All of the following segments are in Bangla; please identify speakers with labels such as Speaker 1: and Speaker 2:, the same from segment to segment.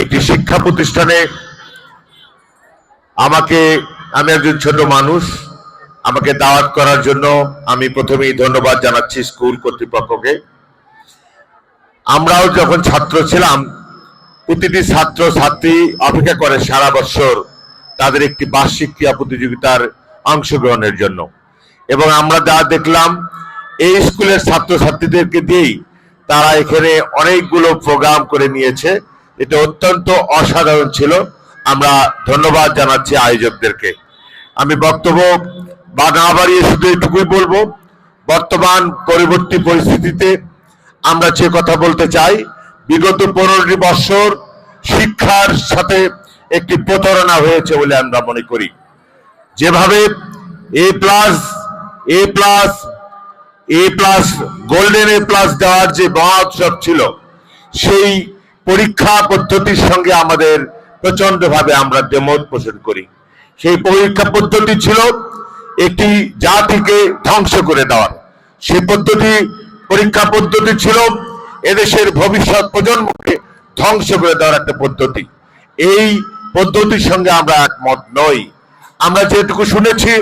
Speaker 1: একটি শিক্ষা প্রতিষ্ঠানে আমাকে, আমি একজন ছোট মানুষ, আমাকে দাওয়াত করার জন্য আমি প্রথমেই ধন্যবাদ জানাচ্ছি স্কুল কর্তৃপক্ষকে। আমরাও যখন ছাত্র ছিলাম, প্রতিটি ছাত্র, ছাত্রী অপেক্ষা করে সারা বছর তাদের একটি বার্ষিক ক্রীড়া প্রতিযোগিতার অংশগ্রহণের জন্য। এবং আমরা যা দেখলাম, এই স্কুলের ছাত্রছাত্রীদেরকে দিয়েই তারা এখানে অনেকগুলো প্রোগ্রাম করে নিয়েছে। এটা অত্যন্ত অসাধারণ ছিল। আমরা ধন্যবাদ জানাচ্ছি আয়োজকদেরকে। আমি বক্তব্য বা না বাড়িয়ে শুধু এটুকুই বলব, বর্তমান পরবর্তী পরিস্থিতিতে আমরা যে কথা বলতে চাই, বিগত পনেরোটি বছর শিক্ষার সাথে একটি প্রতারণা হয়েছে বলে আমরা মনে করি। যেভাবে A plus A plus A plus golden A plus দেওয়ার যে মহোৎসব ছিল, সেই পরীক্ষা পদ্ধতির সঙ্গে আমাদের প্রচণ্ড ভাবে আমরা দেমত পোষণ করি। সেই পরীক্ষা পদ্ধতি ছিল একটি জাতিকে ধ্বংস করে দেওয়ার। সেই পদ্ধতি, পরীক্ষা পদ্ধতি ছিল এদেশের ভবিষ্যৎ প্রজন্মকে ধ্বংস করে দেওয়ার একটা পদ্ধতি। এই পদ্ধতির সঙ্গে আমরা একমত নই। আমরা যেটুকু শুনেছি,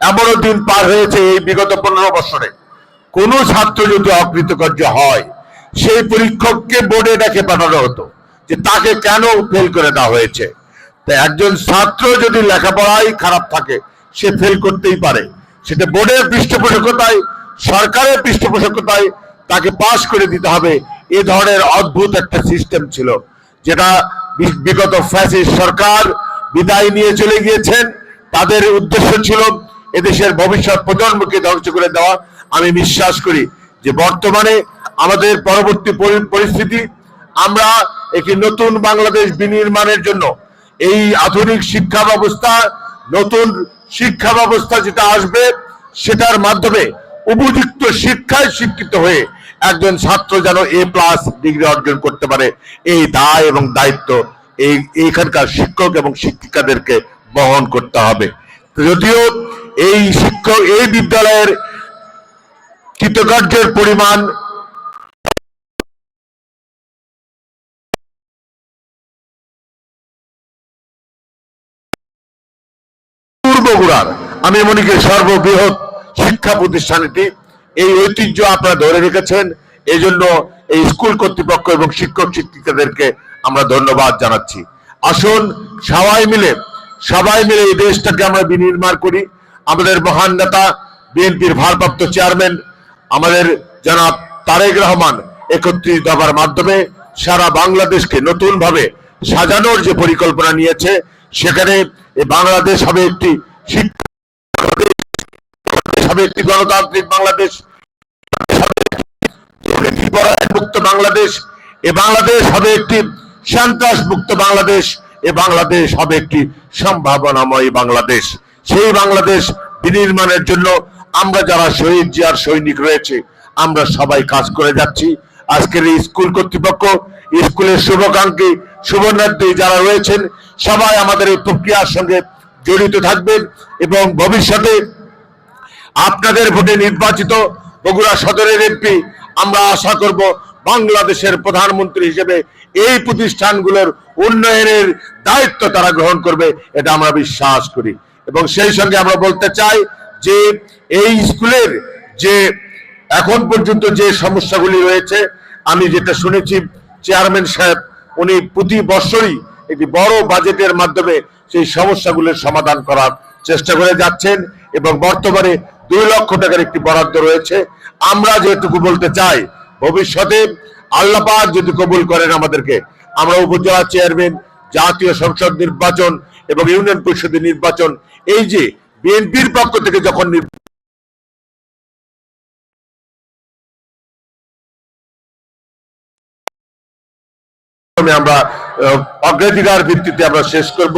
Speaker 1: এমনও দিন পার হয়েছে এই বিগত পনেরো বছরে। কোন ছাত্র যদি অকৃতকার্য হয়, সেই পরীক্ষককে বোর্ডে ডেকে পাঠানো হতো যে তাকে কেন ফেল করে দেওয়া হয়েছে। তো একজন ছাত্র যদি লেখাপড়াই খারাপ থাকে, সে ফেল করতেই পারে। সেটা বোর্ডের পৃষ্ঠপোষকতায়, সরকারের পৃষ্ঠপোষকতায় তাকে পাশ করে দিতে হবে। এ ধরনের অদ্ভুত একটা সিস্টেম ছিল, যেটা বিগত ফ্যাসিস্ট সরকার বিদায় নিয়ে চলে গিয়েছেন। তাদের উদ্দেশ্য ছিল এদেশের ভবিষ্যৎ প্রজন্মকে ধ্বংস করে দেওয়া। আমি বিশ্বাস করি যে বর্তমানে আমাদের পরবর্তী পরিস্থিতি, আমরা একটি নতুন বাংলাদেশ বিনির্মাণের জন্য এই আধুনিক শিক্ষা ব্যবস্থা, নতুন শিক্ষা ব্যবস্থা যেটা আসবে, সেটার মাধ্যমে উপযুক্ত শিক্ষায় শিক্ষিত হয়ে একজন ছাত্র যেন এ প্লাস ডিগ্রি অর্জন করতে পারে। এই দায় এবং দায়িত্ব এই, এইখানকার শিক্ষক এবং শিক্ষিকাদেরকে বহন করতে হবে। যদিও এই শিক্ষক, এই বিদ্যালয়ের কৃতকার্যের পরিমাণ। আমি মনে করি সর্ববৃহৎ শিক্ষা প্রতিষ্ঠান এটি এই ঐতিহ্য আপনারা ধরে রেখেছেন। এই জন্য এই স্কুল কর্তৃপক্ষ এবং শিক্ষক শিক্ষিকাদেরকে আমরা ধন্যবাদ জানাচ্ছি। আসুন, সবাই মিলে সবাই মিলে এই দেশটাকে আমরা বিনির্মাণ করি। আমাদের মহান নেতা, বিএনপির ভারপ্রাপ্ত চেয়ারম্যান আমাদের জনাব তারেক রহমান একত্রিত হবার মাধ্যমে সারা বাংলাদেশকে নতুন ভাবে সাজানোর যে পরিকল্পনা নিয়েছে, সেখানে বাংলাদেশ হবে একটি গণতান্ত্রিক বাংলাদেশ এ বাংলাদেশ হবে একটি বাংলাদেশ, এ বাংলাদেশ হবে একটি সম্ভাবনাময় বাংলাদেশ। সেই বাংলাদেশ বিনির্মাণের জন্য আমরা যারা শহীদ জিয়ার সৈনিক রয়েছে, আমরা সবাই কাজ করে যাচ্ছি। আজকের এই স্কুল কর্তৃপক্ষ, স্কুলের শুভাকাঙ্ক্ষী শুভনার্থী যারা রয়েছেন, সবাই আমাদের এই প্রক্রিয়ার সঙ্গে জড়িত থাকবেন এবং ভবিষ্যতে আপনাদের ভোটে নির্বাচিত বগুড়া সদরের এমপি, আমরা আশা করব বাংলাদেশের প্রধানমন্ত্রী হিসেবে এই প্রতিষ্ঠানগুলোর উন্নয়নের দায়িত্ব তারা গ্রহণ করবে, এটা আমরা বিশ্বাস করি। এবং সেই সঙ্গে আমরা বলতে চাই যে এই স্কুলের যে এখন পর্যন্ত যে সমস্যাগুলি রয়েছে, আমি যেটা শুনেছি চেয়ারম্যান সাহেব, উনি প্রতি বছরই একটি বড় বাজেটের মাধ্যমে সেই সমস্যাগুলির সমাধান করার চেষ্টা করে যাচ্ছেন এবং বর্তমানে দুই লক্ষ টাকার একটি বরাদ্দ রয়েছে। আমরা যেটুকু বলতে চাই, ভবিষ্যতে আল্লাপাক যদি কবুল করেন আমাদেরকে। আমরা উপজেলা চেয়ারম্যান, জাতীয় সংসদ নির্বাচন এবং ইউনিয়ন পরিষদের নির্বাচন, এই যে বিএনপির পক্ষ থেকে যখন আমরা অগ্রাধিকার ভিত্তিতে আমরা শেষ করব।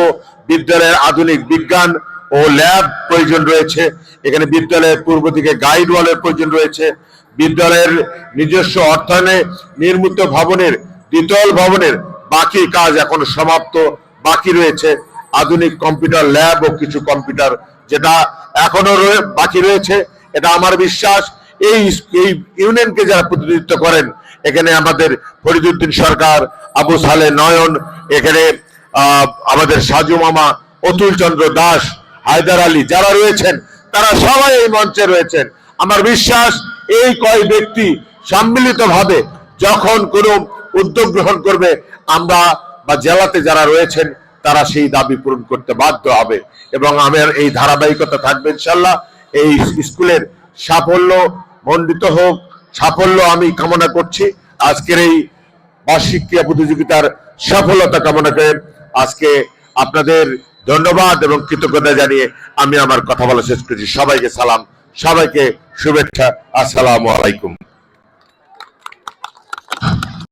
Speaker 1: বিদ্যালয়ের আধুনিক বিজ্ঞান ও ল্যাব প্রয়োজন রয়েছে। এখানে বিদ্যালয়ের পূর্ব দিকে গাইড ওয়ালের প্রয়োজন রয়েছে। বিদ্যালয়ের নিজস্ব অর্থায়নে নির্মিত ভবনের, দ্বিতল ভবনের বাকি কাজ এখন সমাপ্ত, বাকি রয়েছে। আধুনিক কম্পিউটার ল্যাব ও কিছু কম্পিউটার যেটা এখনও বাকি রয়েছে, এটা আমার বিশ্বাস। এই এই ইউনিয়নকে যারা প্রতিনিধিত্ব করেন, এখানে আমাদের ফরিদুদ্দিন সরকার, আবু সালে নয়ন, এখানে আমাদের সাজু মামা, অতুল চন্দ্র দাস, হায়দার আলী যারা রয়েছেন, তারা সবাই এই মঞ্চে রয়েছেন। আমার বিশ্বাস, এই কয় ব্যক্তি সম্মিলিতভাবে যখন কোনো উদ্যোগ গ্রহণ করবে, আমরা বা জেলাতে যারা রয়েছেন তারা সেই দাবি পূরণ করতে বাধ্য হবে এবং আমার এই ধারাবাহিকতা থাকবে ইনশাল্লাহ এই স্কুলের সাফল্য মণ্ডিত হোক, সাফল্য আমি কামনা করছি। আজকের এই বার্ষিক ক্রিয়া প্রতিযোগিতার সফলতা কামনা করে আজকে আপনাদের ধন্যবাদ এবং কৃতজ্ঞতা জানিয়ে আমি আমার কথা বলা শেষ করছি। সবাইকে সালাম, সবাইকে শুভেচ্ছা। আসসালামু আলাইকুম।